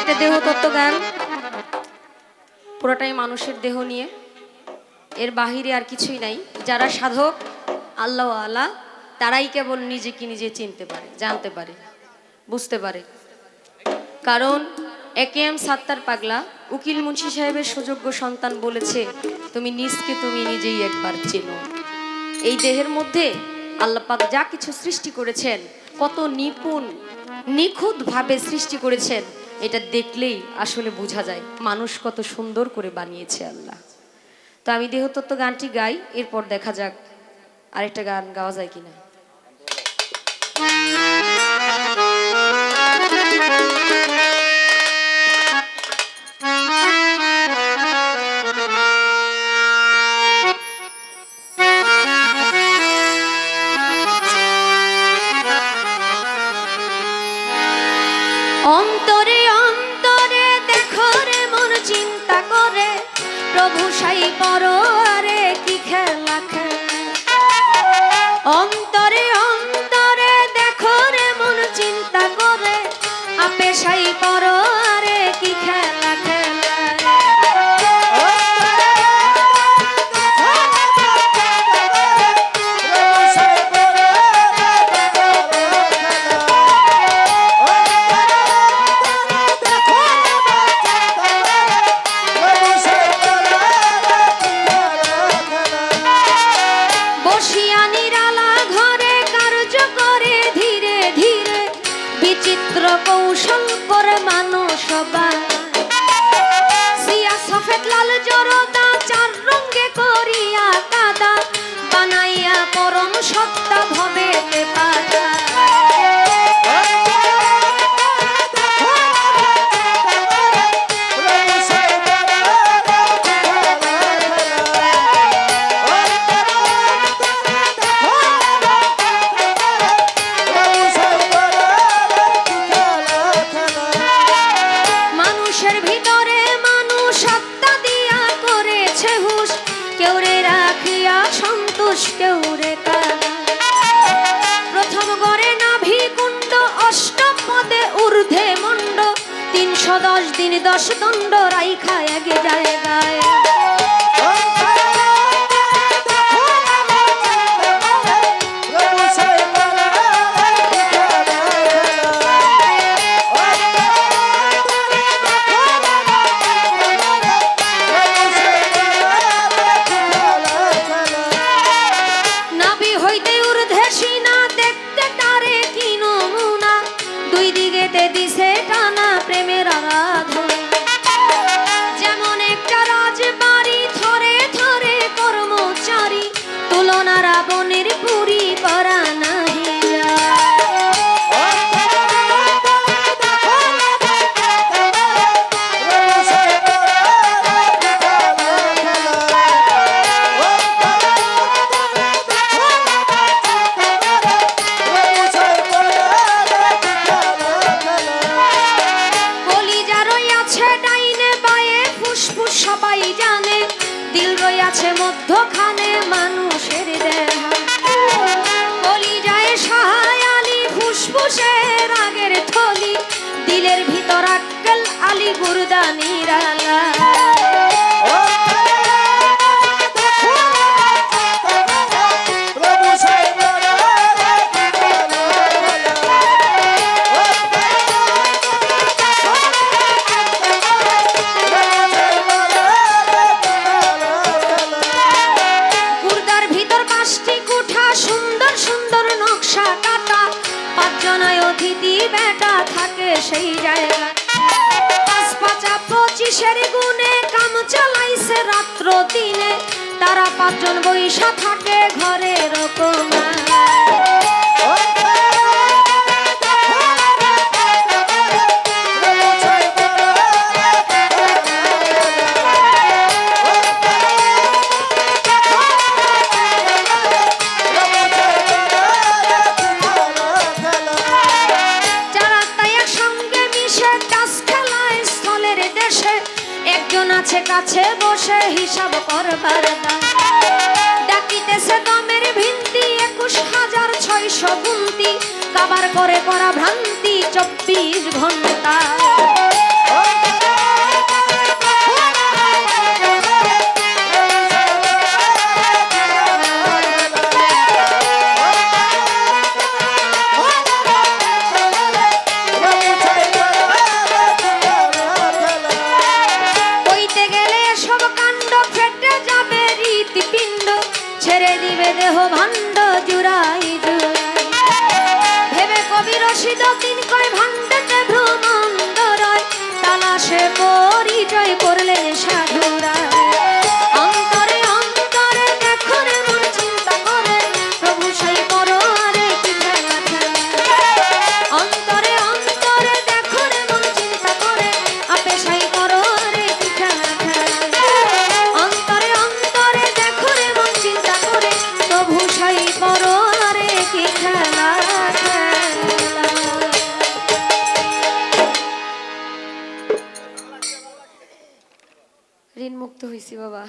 এটা দেহতত্ত্ব গান পুরোটাই মানুষের দেহ নিয়ে। এর বাহিরে আর কিছুই নাই। যারা সাধক আল্লাহ আল্লাহ তারাই কেবল নিজেকে নিজে চিনতে পারে, জানতে পারে, বুঝতে পারে। কারণ একে এম সাত্তার পাগলা, উকিল মুন্সি সাহেবের সুযোগ্য সন্তান বলেছে, তুমি নিজকে তুমি নিজেই একবার চেনো। এই দেহের মধ্যে আল্লাহ পাক যা কিছু সৃষ্টি করেছেন, কত নিপুণ, নিখুঁতভাবে সৃষ্টি করেছেন এটা দেখলেই আসলে বোঝা যায় মানুষ কত সুন্দর করে বানিয়েছে আল্লাহ। তো আমি দেহতত্ত্ব গানটি গাই, এরপর দেখা যাক আরেকটা গান গাওয়া যায় কিনা। প্রভু সাই পরে কি খেলা খেলে সফেদ দশ দিন দশ দণ্ড রাইখা এক যায় রইয়াছে মধ্যখানে মানুষের দেহ। কলিজায় সহায় আলী, ফুসফুসের আগের থলি। দিলের ভিতর আক্কেল আলী, গুরুদানির নিরালা পাঁচজনায় অতিথি বেটা থাকে সেই জায়গা পাঁচ পাঁচা পঁচিশের গুণে কাম চালাইছে রাত্র দিনে। তারা পাঁচজন বৈশা থাকে ঘরে কোনায় একজন আছে কাছে বসে হিসাব করবার। ডাকিতেছে দমের ভিন্তি একুশ হাজার ছয়শো গুন্তি কাবার করে করা ভ্রান্তি চব্বিশ ঘণ্টা ভণ্ড জুড়াই জুড়াই। ভেবে কবি রসিদ তিন কয় ভাণ্ডতে ভ্রমণ রয় তালাশে পরিচয় করলে সারা মুক্ত হয়েছি বাবা।